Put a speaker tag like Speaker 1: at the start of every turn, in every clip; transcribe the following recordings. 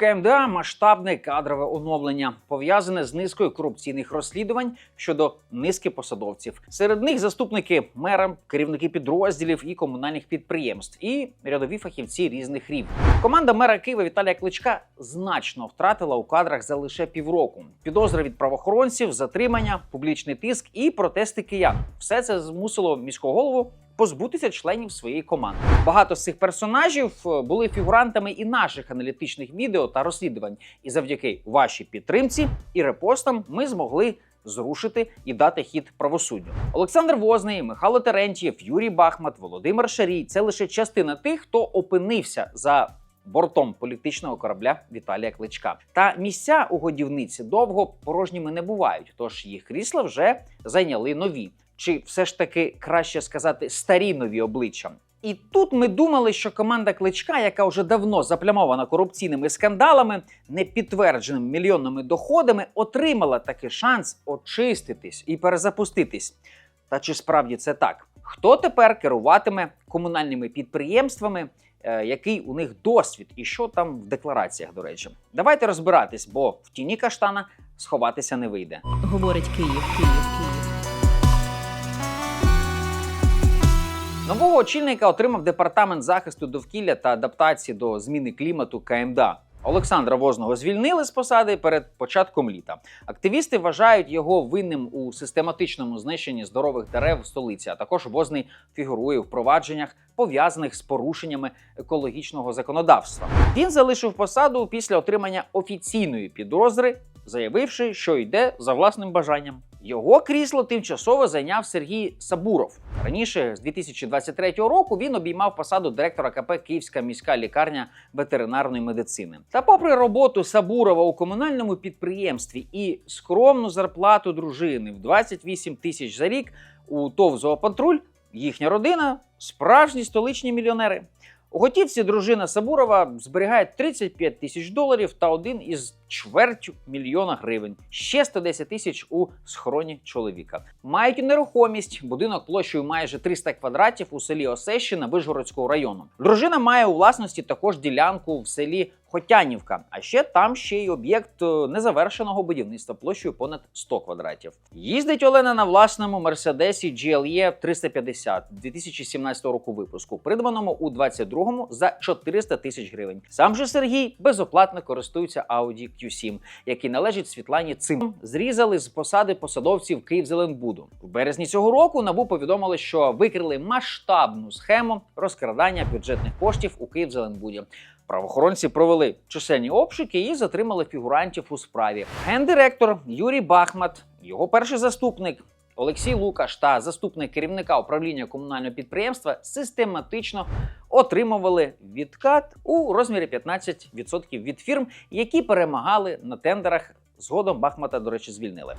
Speaker 1: КМДА масштабне кадрове оновлення, пов'язане з низкою корупційних розслідувань щодо низки посадовців. Серед них заступники мера, керівники підрозділів і комунальних підприємств, і рядові фахівці різних рівнів. Команда мера Києва Віталія Кличка значно втратила у кадрах за лише півроку. Підозри від правоохоронців, затримання, публічний тиск і протести киян. Все це змусило міського голову позбутися членів своєї команди. Багато з цих персонажів е, були фігурантами і наших аналітичних відео та розслідувань. І завдяки вашій підтримці і репостам ми змогли зрушити і дати хід правосуддю. Олександр Возний, Михайло Терентьєв, Юрій Бахмат, Володимир Шарій це лише частина тих, хто опинився за. Бортом політичного корабля Віталія Кличка та місця у годівниці довго порожніми не бувають, тож їх крісла вже зайняли нові, чи все ж таки краще сказати старі нові обличчя. І тут ми думали, що команда Кличка, яка вже давно заплямована корупційними скандалами, непідтвердженими мільйонними доходами, отримала такий шанс очиститись і перезапуститись. Та чи справді це так? Хто тепер керуватиме комунальними підприємствами? е, Який у них досвід і що там в деклараціях, до речі, давайте розбиратись, бо в тіні каштана сховатися не вийде.
Speaker 2: Говорить Київ, Київ, Київ.
Speaker 1: Нового очільника отримав департамент захисту довкілля та адаптації до зміни клімату КМДА. Олександра Возного звільнили з посади перед початком літа. Активісти вважають його винним у систематичному знищенні здорових дерев в столиці. А також Возний фігурує в провадженнях, пов'язаних з порушеннями екологічного законодавства. Він залишив посаду після отримання офіційної підозри, заявивши, що йде за власним бажанням. Його крісло тимчасово зайняв Сергій Сабуров. Раніше, з 2023 року, він обіймав посаду директора КП Київська міська лікарня ветеринарної медицини. Та, попри роботу Сабурова у комунальному підприємстві і скромну зарплату дружини в 28 тисяч за рік у ТОВ «Зоопатруль», їхня родина справжні столичні мільйонери. У готівці дружина Сабурова зберігає 35 тисяч доларів та один із чверть мільйона гривень, ще 110 тисяч у схороні чоловіка. Мають нерухомість, будинок площею майже 300 квадратів у селі Осещина Вижгородського району. Дружина має у власності також ділянку в селі Хотянівка, а ще там ще й об'єкт е, незавершеного будівництва площею понад 100 квадратів. Їздить Олена на власному мерседесі GLE 350 2017 року випуску, придбаному у 22-му за 400 тисяч гривень. Сам же Сергій безоплатно користується Audi Q7, який належить Світлані Цим. Зрізали з посади посадовців Київзеленбуду. В березні цього року набу повідомили, що викрили масштабну схему розкрадання бюджетних коштів у Київзеленбуді. Правоохоронці провели чисельні обшуки і затримали фігурантів у справі. Гендиректор Юрій Бахмат, його перший заступник. Олексій Лукаш та заступник керівника управління комунального підприємства систематично отримували відкат у розмірі 15% від фірм, які перемагали на тендерах. Згодом Бахмата, до речі, звільнили.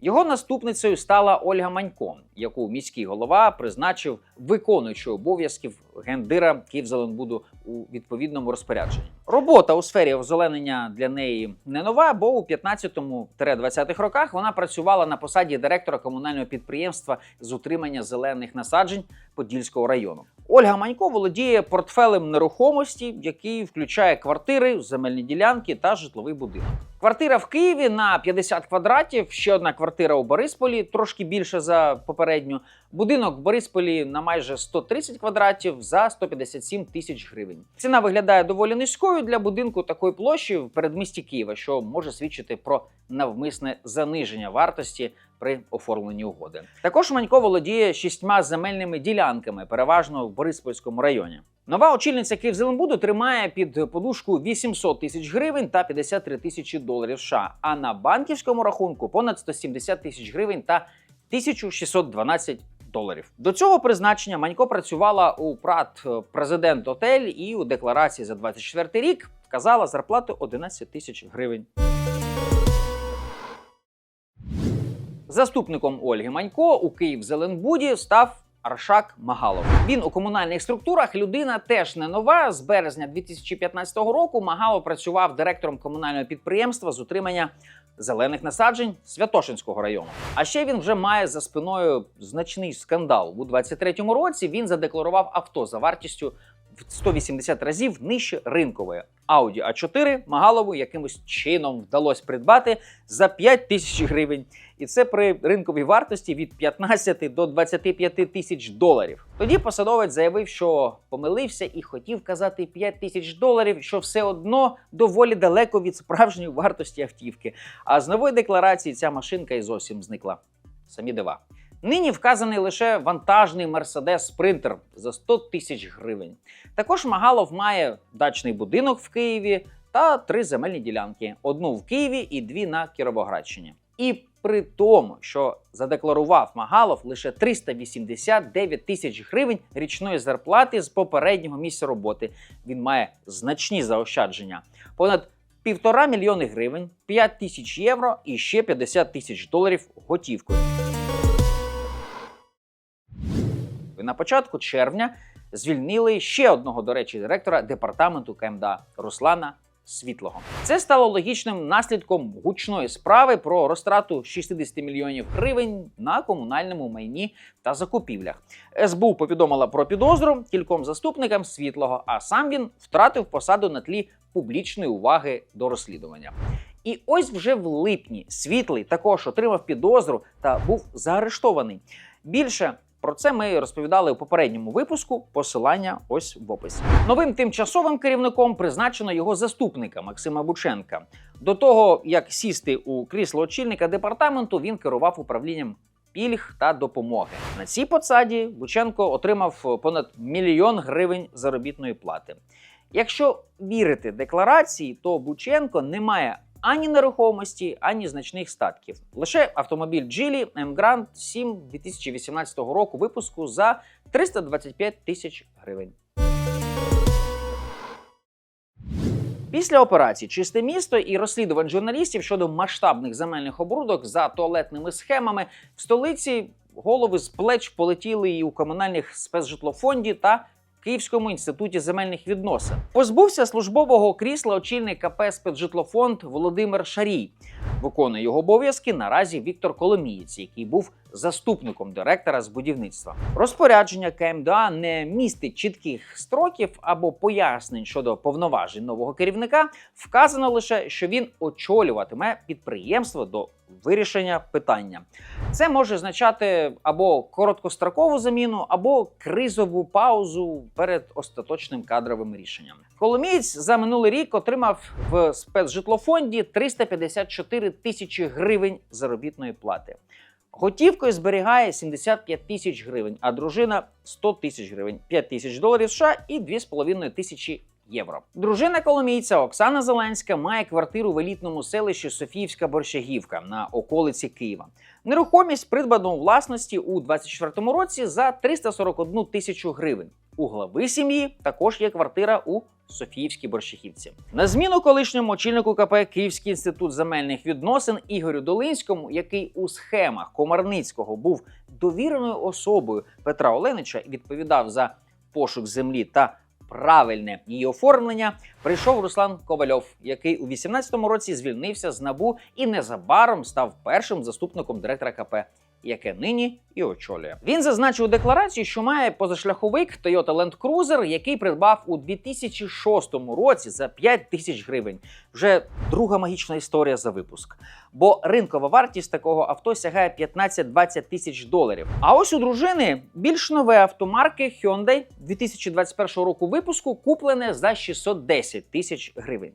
Speaker 1: Його наступницею стала Ольга Манько, яку міський голова призначив виконуючою обов'язків гендира Київзеленбуду у відповідному розпорядженні. Робота у сфері озеленення для неї не нова, бо у 15-20-х роках вона працювала на посаді директора комунального підприємства з утримання зелених насаджень Подільського району. Ольга Манько володіє портфелем нерухомості, який включає квартири, земельні ділянки та житловий будинок. Квартира в Києві на 50 квадратів, ще одна квартира у Борисполі, трошки більше за попередню. Будинок в Борисполі на майже 130 квадратів за 157 тисяч гривень. Ціна виглядає доволі низькою для будинку такої площі в передмісті Києва, що може свідчити про навмисне заниження вартості при оформленні угоди. Також Манько володіє шістьма земельними ділянками, переважно в Бориспольському районі. Нова очільниця Київзеленбуду тримає під подушку 800 тисяч гривень та 53 тисячі доларів США, а на банківському рахунку понад 170 тисяч гривень та 1612 доларів. До цього призначення Манько працювала у ПРАТ Президент Отель і у декларації за 24 рік вказала зарплату 11 тисяч гривень. Заступником Ольги Манько у Київзеленбуді став Аршак Магалов. Він у комунальних структурах людина теж не нова. З березня 2015 року Магалов працював директором комунального підприємства з утримання зелених насаджень Святошинського району. А ще він вже має за спиною значний скандал. У 23-му році він задекларував авто за вартістю в 180 разів нижче ринкової. Audi A4 Магалову якимось чином вдалося придбати за 5 тисяч гривень. І це при ринковій вартості від 15 до 25 тисяч доларів. Тоді посадовець заявив, що помилився і хотів казати 5 тисяч доларів, що все одно доволі далеко від справжньої вартості автівки. А з нової декларації ця машинка і зовсім зникла. Самі дива. Нині вказаний лише вантажний Mercedes Sprinter за 100 тисяч гривень. Також Магалов має дачний будинок в Києві та три земельні ділянки: одну в Києві і дві на Кіровоградщині. І при тому, що задекларував Магалов лише 389 тисяч гривень річної зарплати з попереднього місця роботи, він має значні заощадження. Понад півтора мільйони гривень, 5 тисяч євро і ще 50 тисяч доларів готівкою. І на початку червня звільнили ще одного, до речі, директора департаменту КМДА Руслана Світлого. Це стало логічним наслідком гучної справи про розтрату 60 мільйонів гривень на комунальному майні та закупівлях. СБУ повідомила про підозру кільком заступникам світлого, а сам він втратив посаду на тлі публічної уваги до розслідування. І ось вже в липні світлий також отримав підозру та був заарештований. Більше про це ми розповідали у попередньому випуску. Посилання ось в описі. Новим тимчасовим керівником призначено його заступника Максима Бученка. До того як сісти у крісло очільника департаменту, він керував управлінням пільг та допомоги. На цій посаді Бученко отримав понад мільйон гривень заробітної плати. Якщо вірити декларації, то Бученко не має ані нерухомості, ані значних статків. Лише автомобіль Geely M Grand 7 2018 року випуску за 325 тисяч гривень. Після операції Чисте місто і розслідувань журналістів щодо масштабних земельних оборудок за туалетними схемами в столиці голови з плеч полетіли і у комунальних спецжитлофонді та Київському інституті земельних відносин. Позбувся службового крісла очільник КП «Спецжитлофонд» Володимир Шарій. Виконує його обов'язки наразі Віктор Коломієць, який був заступником директора з будівництва. Розпорядження КМДА не містить чітких строків або пояснень щодо повноважень нового керівника. Вказано лише, що він очолюватиме підприємство до вирішення питання. Це може означати або короткострокову заміну, або кризову паузу перед остаточним кадровим рішенням. Коломієць за минулий рік отримав в спецжитлофонді 354 тисячі гривень заробітної плати. Готівкою зберігає 75 тисяч гривень, а дружина 100 тисяч гривень, 5 тисяч доларів США і 2,5 тисячі євро. Дружина коломійця Оксана Зеленська має квартиру в елітному селищі Софіївська Борщагівка на околиці Києва. Нерухомість придбано у власності у 2024 році за 341 тисячу гривень. У глави сім'ї також є квартира у Софіївській Борщагівці. На зміну колишньому очільнику КП Київський інститут земельних відносин Ігорю Долинському, який у схемах Комарницького був довіреною особою Петра Оленича і відповідав за пошук землі та правильне її оформлення, прийшов Руслан Ковальов, який у 2018 році звільнився з набу і незабаром став першим заступником директора КП. Яке нині і очолює. Він зазначив у декларації, що має позашляховик Toyota Land Cruiser, який придбав у 2006 році за 5 тисяч гривень. Вже друга магічна історія за випуск. Бо ринкова вартість такого авто сягає 15-20 тисяч доларів. А ось у дружини більш нове авто марки Hyundai 2021 року випуску куплене за 610 тисяч гривень.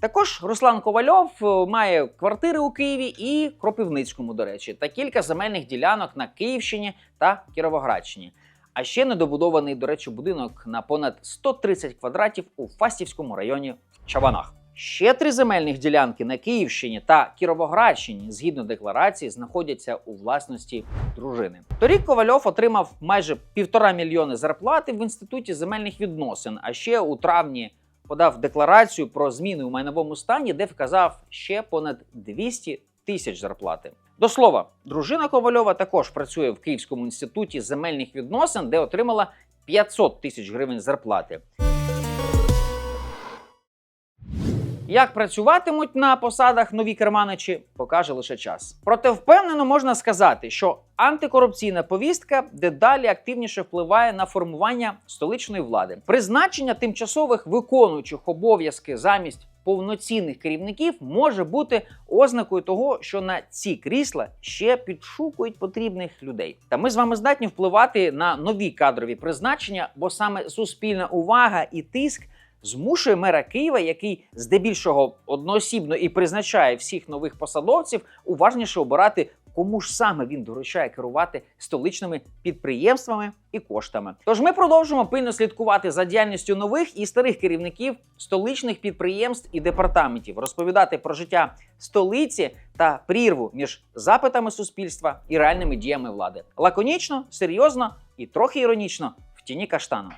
Speaker 1: Також Руслан Ковальов е, має квартири у Києві і Кропивницькому, до речі, та кілька земельних ділянок на Київщині та Кіровоградщині. А ще недобудований, до речі, будинок на понад 130 квадратів у Фастівському районі в Чабанах. Ще три земельних ділянки на Київщині та Кіровоградщині, згідно декларації, знаходяться у власності дружини. Торік Ковальов отримав майже півтора мільйони зарплати в інституті земельних відносин. А ще у травні подав декларацію про зміни у майновому стані, де вказав ще понад 200 тисяч зарплати. До слова, дружина Ковальова також працює в Київському інституті земельних відносин, де отримала 500 тисяч гривень зарплати. Як працюватимуть на посадах нові керманичі, покаже лише час. Проте впевнено можна сказати, що антикорупційна повістка дедалі активніше впливає на формування столичної влади. Призначення тимчасових виконуючих обов'язки замість повноцінних керівників може бути ознакою того, що на ці крісла ще підшукують потрібних людей. Та ми з вами здатні впливати на нові кадрові призначення, бо саме суспільна увага і тиск змушує мера Києва, який здебільшого одноосібно і призначає всіх нових посадовців, уважніше обирати, кому ж саме він доручає керувати столичними підприємствами і коштами. Тож ми продовжуємо пильно слідкувати за діяльністю нових і старих керівників столичних підприємств і департаментів, розповідати про життя столиці та прірву між запитами суспільства і реальними діями влади. Лаконічно, серйозно і трохи іронічно в тіні каштану.